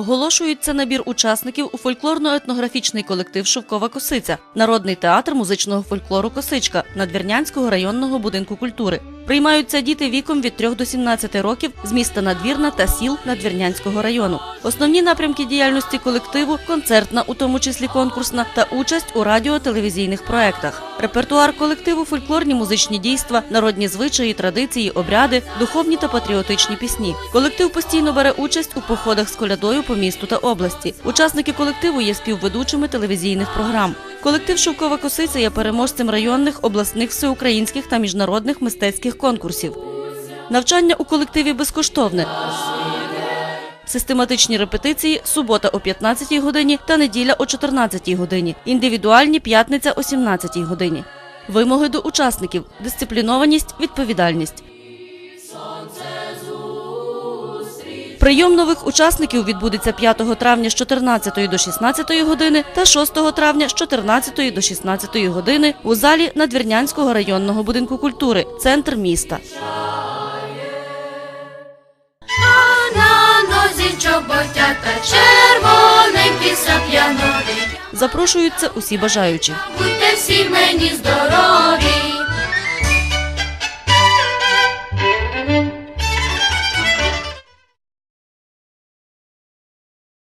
Оголошується набір учасників у фольклорно-етнографічний колектив Шовкова Косиця, народний театр музичного фольклору Косичка Надвірнянського районного будинку культури. Приймаються діти віком від 3 до 17 років з міста Надвірна та сіл Надвірнянського району. Основні напрямки діяльності колективу концертна, у тому числі конкурсна, та участь у радіо-телевізійних проектах. Репертуар колективу фольклорні музичні дійства, народні звичаї, традиції, обряди, духовні та патріотичні пісні. Колектив постійно бере участь у походах з колядою по місту та області. Учасники колективу є співведучими телевізійних програм. Колектив Шовкова Косиця є переможцем районних, обласних, всеукраїнських та міжнародних мистецьких конкурсів. Навчання у колективі безкоштовне. Систематичні репетиції субота о 15 годині та неділя о 14 годині. Індивідуальні п'ятниця о 17 годині. Вимоги до учасників: дисциплінованість, відповідальність. Прийом нових учасників відбудеться 5 травня з 14 до 16 години та 6 травня з 14 до 16 години у залі Надвірнянського районного будинку культури, центр міста. Запрошуються усі бажаючі. Будьте всі мені здорові,